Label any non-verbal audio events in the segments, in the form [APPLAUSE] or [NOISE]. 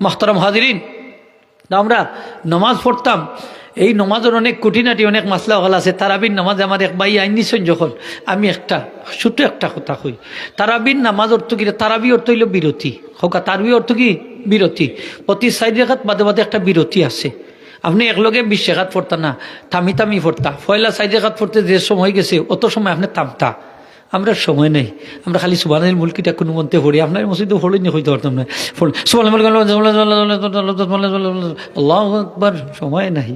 মাহতারাম হাজিরিন। আমরা নমাজ পড়তাম। এই নমাজের অনেক কুটিনাটি অনেক মাসলা হল আছে। তারাবিন নামাজ আমার এক ভাই আইনিছেন যখন, আমি একটা ছোট একটা কথা কই। তারাবিন নামাজ অর্থ কি? তারাবি অর্থ হইল বিরতি। হোকা, তারবি অর্থ কি? বিরতি। প্রতি সাইড রেখাত বাদে বাদে একটা বিরতি আছে। আপনি একলগে বিশ পড়তা না, থামি থামি পড়তা। পয়লা সাইড রেখাত পড়তে যে সময় গেছে, অত সময় আপনি থামতা। আমরা সময় নেই আমরা খালি সুবানের মুলকিটা কোনো মধ্যে পড়ি আপনার মসজিদে পড়ি নি হইতে পারতাম না সুবান আল্লাহ একবার সময় নাই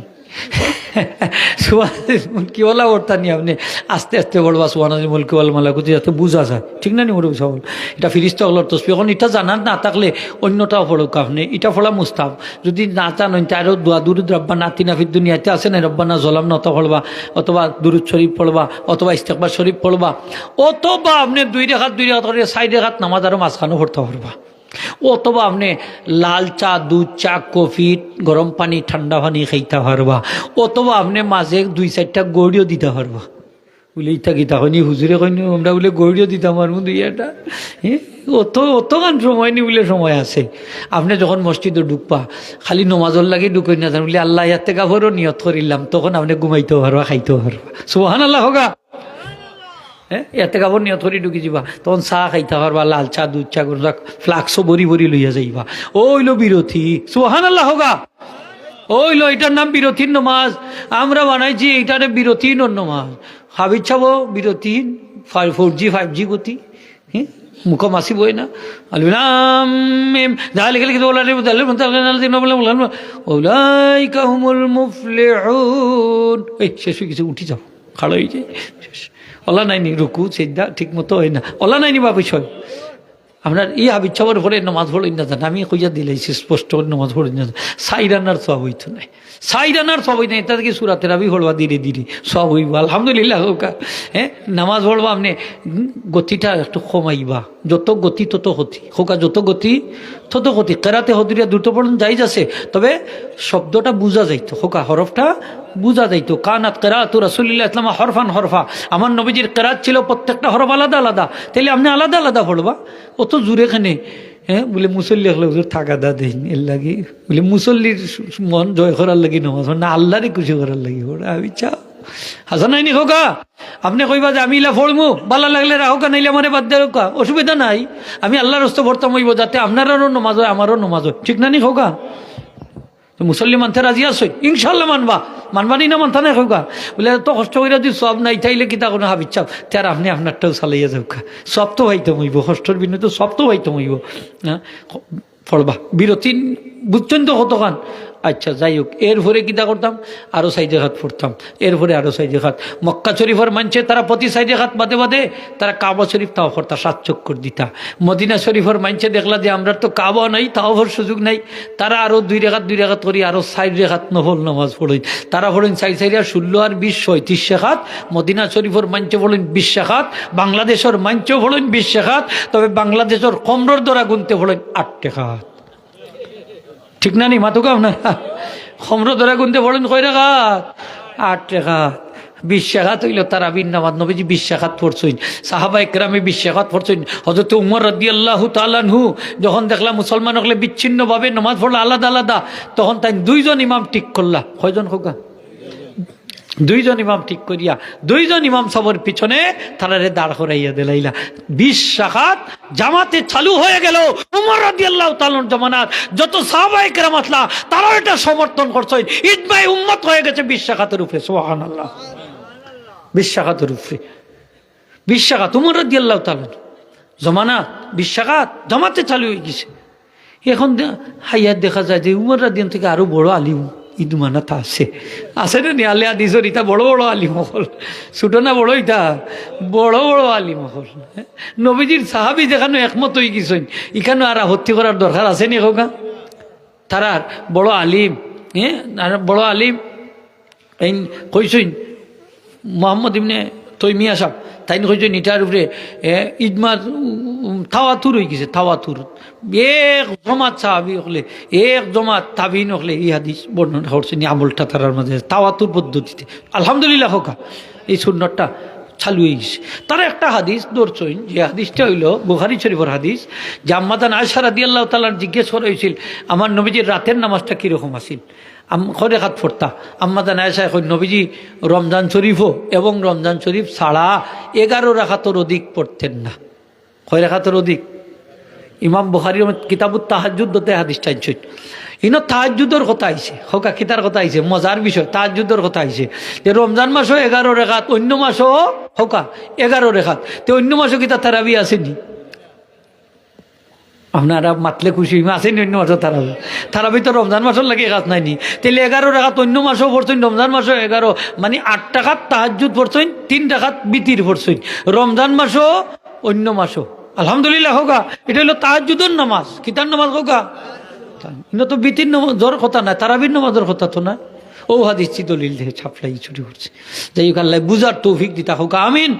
[LAUGHS] সুবানের মুলকিওয়ালা পড়তা নি আপনি আস্তে আস্তে পড়বা সুবানের মুলকিওয়ালা মালা কুতি যাতে বুঝা যায়। ঠিক না নি মোর সবল এটা ফিরিস্তা হলোর তসবি এখন এটা জানার না থাকলে অন্যটাও পড়ুক আপনি এটা পড়া মুস্তাব যদি না জানেন তারও দোয়া দুরুদ রব্বা নাতি নাফির দুনিয়াতে আছে না রব্বা না জলাম নত পড়বা অথবা দুরুদ শরীফ পড়বা অথবা ইস্তেকবার শরীফ পড়বা অথবা আপনি দুই রেখাত দুই রেখাত, সাইড রেখাত নামাজ আরও মাঝখানেও পড়তে পারবা। অথবা আপনি লাল চা, দুধ চা, কফি, গরম পানি, ঠান্ডা পানি খাইতে পারবা। অথবা আপনি মাঝে দুই চারটা গড়িও দিতে পারবা। বলে ইটা গীতা হয়নি হুজুরে কইনি, আমরা বলে গড়িও দিতাম আর দুই হ্যাঁ অত অত গান সময় নি বলে সময় আছে। আপনি যখন মসজিদে ঢুকবা, খালি নমাজর লাগে ঢুকই না বলে, আল্লাহ, ইয়াতে গাভরও নিয়ত করিলাম তখন আপনি ঘুমাইতেও পারবা, খাইতেও পারবা। সুহান আল্লাহ হোগা। হ্যাঁ ইয়াতে কাপড় নিয়ত করে ঢুকি যাবা। তখন চাহ খাইতে পারবা লাল চা দুধ চা করে ফ্লাক্সও বরি বরি লইয়া যাইবা। ওইলো বিরতি সোহান আল্লাহ হোগা। ওইলো এটার নাম বিরতির নমাজ। আমরা বানাইছি এইটারে বিরতির নমাজ। হাবিজ ছাবো বিরতিহীন ফোর জি ফাইভ জি গতি হ্যাঁ মুখ মাসি বই না শেষ হয়ে উঠি যাও। খাড়ো হয়ে যায় শেষ। ওলা নাইনি, রুকু সিদ্ধা ঠিক মতো হয় না। ওলা নাইনি বা বিষয়। আপনার ই হাবিজ ছবর ভরে নমাজ পড়ই না জান। আমি কইয়া দিলাইছি, স্পষ্ট নমাজ পড়ি না সাইরানার সব হইতো নাই। সাইরানার সব হইতো এটা থেকে সুরাতের আবি হলবা ধীরে ধীরে সব হইবা। আলহামদুলিল্লাহ, হোকা। হ্যাঁ নামাজ পড়বা আপনি গতিটা একটু কমাইবা। যত গতি, তত গতি। হোকা যত গতি, তত গতি। কেরাতে হদুরিয়া দ্রুত পড়ুন, যাই যাচ্ছে। তবে শব্দটা বুঝা যাইতো। হোকা হরফটা বুঝা যাইতো, কানাত কেরাত রাসুলিল্লাহ ইসলাম হরফান হরফা। আমার নবীজির কেরাত ছিল প্রত্যেকটা হরফ আলাদা আলাদা। তাইলে আপনি আলাদা আলাদা পড়বা। অত জুড়ে খানে হ্যাঁ বলে মুসল্লি হলে থাকা দা দেন, এর লাগি। বলে মুসল্লির মন জয় করার লাগি নমাজ না আল্লাহরই খুশি করার লাগি ওরা আমি চাও। হাসান নাইনি হোকা আপনি কইবা যে আমি ইলা ফড়মু বালা লাগলে রাহোকা নাইলে আমারে বাদ দিয়ে হোকা অসুবিধা নাই। আমি আল্লাহর হস্তে ভরতাম হইব যাতে আপনারও নমাজ হয়, আমারও নমাজ হয়। ঠিক না নি হোকা তো মুসল্লি মানতে রাজি আছো? ইনশাল্লাহ মানবা। মানবানি না মানতা নাই হোকা বলে তো কষ্ট করে যদি সব নাই তাইলে কিতা কোনো হাবির চাপ? তার আপনি আপনারটাও চালাইয়া যাওকা সব তো হইতে মইব কষ্টর বিনু তো সব তো হইতে মইব হ্যাঁ? পড়বা বিরতি বুঝছেন তো কতক্ষণ আচ্ছা যাই হোক, এরপরে কিতা করতাম? আরও সাইডে হাত পড়তাম এরপরে আরও সাইডে হাত। মক্কা শরীফের মানছে তারা প্রতি সাইডে হাত বাদে বাদে তারা কাবা শরীফ তাও করতা সাত চক্কর দিতা। মদিনা শরীফের মানছে দেখলা যে আমরা তো কাবা নাই, তাও হওয়ার সুযোগ নাই। তারা আরও দুই রেখাত দুই রেখাত করি আরও সাইড রেখাত নফল নামাজ পড়েন তারা পড়েন সাইড সাইডে ষোলো, আর বিশ সৈত্রিশ শেখাত মদিনা শরীফের মাঞ্চে পড়েন বিশ শেখাত বাংলাদেশের মাঞ্চেও পড়েন বিশ শেখাত তবে বাংলাদেশের কমরর দ্বারা গুনতে পড়েন আট টেখাত ঠিক না নি মাতুক না? সম্র ধরে গুনতে পড়েন কয় রেখাত? আট রেখাত। বিশ শেখাত হইল তারা বিন্নাবাদ নবীজি বিশ শেখাত পড়ছইন সাহাবা একরামে বিশ শেখাত পড়ছইন হজরত উমর রদি আল্লাহ তালানহু যখন দেখলাম মুসলমান হলে বিচ্ছিন্নভাবে নমাজ পড়ল আলাদা আলাদা, তখন তাই দুইজন ইমাম ঠিক করলা। কয়জন হোকা দুইজন ইমাম ঠিক করিয়া দুইজন ইমাম সবর পিছনে তারারে দাঁড় করাইয়া দিলাইলা। বিশ শাখাত জামাতে চালু হয়ে গেল। উমর রাদি আল্লাহ তালন জমানাত যত সাহবাই কেরাম আসলা, তারাও এটা সমর্থন করছেন। ইদমাই উম্মত হয়ে গেছে বিশ শাখাতের উপরে সোহান আল্লাহ বিশ শাখাতের উপরে। বিশ শাখাত উমর রাদি আল্লাহ তালন জমানাত, বিশ শাখাত জামাতে চালু হয়ে গেছে। এখন হাইয়ার দেখা যায় যে উমর রাদিয়ান থেকে আরও বড় আলিম। ইদুমানাত আছে আছে না নি আলিয়া দিছর ইটা বড় বড় আলিম হল ছোট না বড় ইটা বড় বড় আলিম হল নবীজির সাহাবি যেখানে একমত হয়ে গেছেন এখানে আর হত্যি করার দরকার আছে নি হোকা তারার বড় আলিম হ্যাঁ বড় আলিম এই কইসইন মোহাম্মদ ইমনে তৈমিয়া সাহ তাই কইসইন ইটার উপরে ইদমা থাওয়াতুর হয়ে গেছে থাওয়াতুর এক জমাত সাহাবি হলে, এক জমাত তাবিন হলে এই হাদিস বর্ণনা করছেন আমলটা তারার মাঝে থাওয়াতুর পদ্ধতিতে। আলহামদুলিল্লাহ হোকা, এই সুন্নতটা চালু হয়েছে একটা হাদিস দৌড়ছইন যে হাদিসটা হইল বুহারি শরীফর হাদিস, যে আম্মাদান আয়সা রাদি আল্লাহ তালার জিজ্ঞেস করা হয়েছিল আমার নবীজির রাতের নামাজটা কীরকম আসিল খরে হাত ফোরতা আম্মাদান আয়সা এখন নবীজি রমজান শরীফও এবং রমজান শরীফ ছাড়া এগারো রাখাতর অধিক পড়তেন না। খয়রাখাতর অধিক? ইমাম বুখারি কিতাবুত তাহাজুদ্দতে হাদিস টাইনছই ইনো তাহাজুদর কথা আইছে হকা কিতার কথা আইছে মজার বিষয় তাহাজুদর কথা আইছে যে রমজান মাসও এগারো রেখাত অন্য মাসও হকা এগারো রেখাত তো অন্য মাসও কিতা তারাবি আসেনি আপনারা মাতলে খুশি আসেনি অন্য মাসও তারাবি তারাবি তো রমজান মাসের লাগে কাজ নাইনি তাহলে এগারো রেখাত অন্য মাসও পড়ছেন রমজান মাসও এগারো মানে আট টাকাত তাহাজুদ পড়ছেন তিন টাকাত বিতির পড়ছেন রমজান মাসও অন্য মাসও আলহামদুলিল্লাহ হোগা, এটা হলো তাহাজুদের নামাজ, কিতার নামাজ হোগা। ইনো তো বিতির নামাজের কথা না, তারাবির নামাজের কথা তো না। ও হাদিসি দলিল দিয়ে ছাপলাই ছুটি করছে। যাই হোক আল্লাহ বুঝার তৌফিক দিতা হোক, আমিন।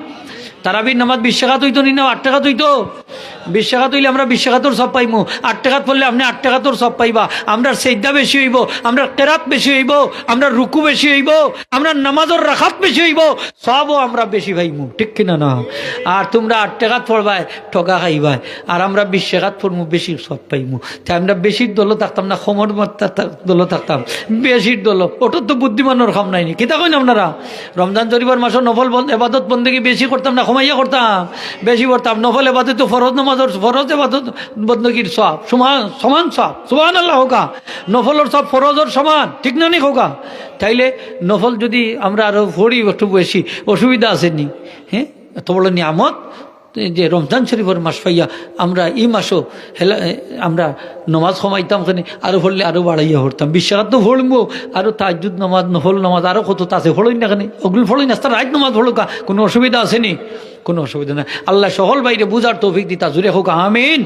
তারাবির নামাজ বিশ টাকা হইতো নি না আট টাকা বিশ্বাঘাত হইলে আমরা বিশ্বাঘাতর সব পাইমু। আট পড়লে আপনি আট সব পাইবা। আমরা সেদ্দা বেশি হইব, আমরা কেরাত বেশি হইব, আমরা রুকু বেশি হইব, আমরা নামাজর রাখাত বেশি হইব, সবও আমরা বেশি পাইমু। ঠিক কিনা না? আর তোমরা আট পড়বাই ঠকা খাইবাই আর আমরা বিশ টাকাত পড়মু, বেশি সব পাইমু। তাই আমরা বেশির দলও থাকতাম না সমর দলও থাকতাম। বেশির দল ওটার তো বুদ্ধিমানের খাম নাইনি কিতা কইন আপনারা? রমজান শরীফের মাসের নফল এবাদত বন্দেগি বেশি করতাম না কমাইয়া করতাম। বেশি করতাম নফল এবাদত তো ফরজ নামাজের ফরজ এবাদত বন্দগির সব সমান সমান সব সমান আল্লাহ হোকা নফলের সব ফরজের সমান, ঠিক না নি হোকা তাইলে নফল যদি আমরা আরও পড়ি, একটু বেশি, অসুবিধা আসেনি হ্যাঁ? এত বড় নিয়ামত যে রমজান শরীফের মাস পাইয়া আমরা এই মাসও হেলা আমরা নমাজ কমাইতাম খানে, আরও পড়লে আরও বাড়াইয়া হরতাম বিশ্বাস তো ভরবো আরও তাজুদ নামাজ, নফল নামাজ, আরও কত তা আছে ফলই না খানে। ওগুলো ফলই না রাত নামাজ ফলুকা কোনো অসুবিধা আসেনি। কোনো অসুবিধা নাই। আল্লাহ সহল বাইরে বুঝার তৌফিক দিতা। জুড়ে হোক আমিন।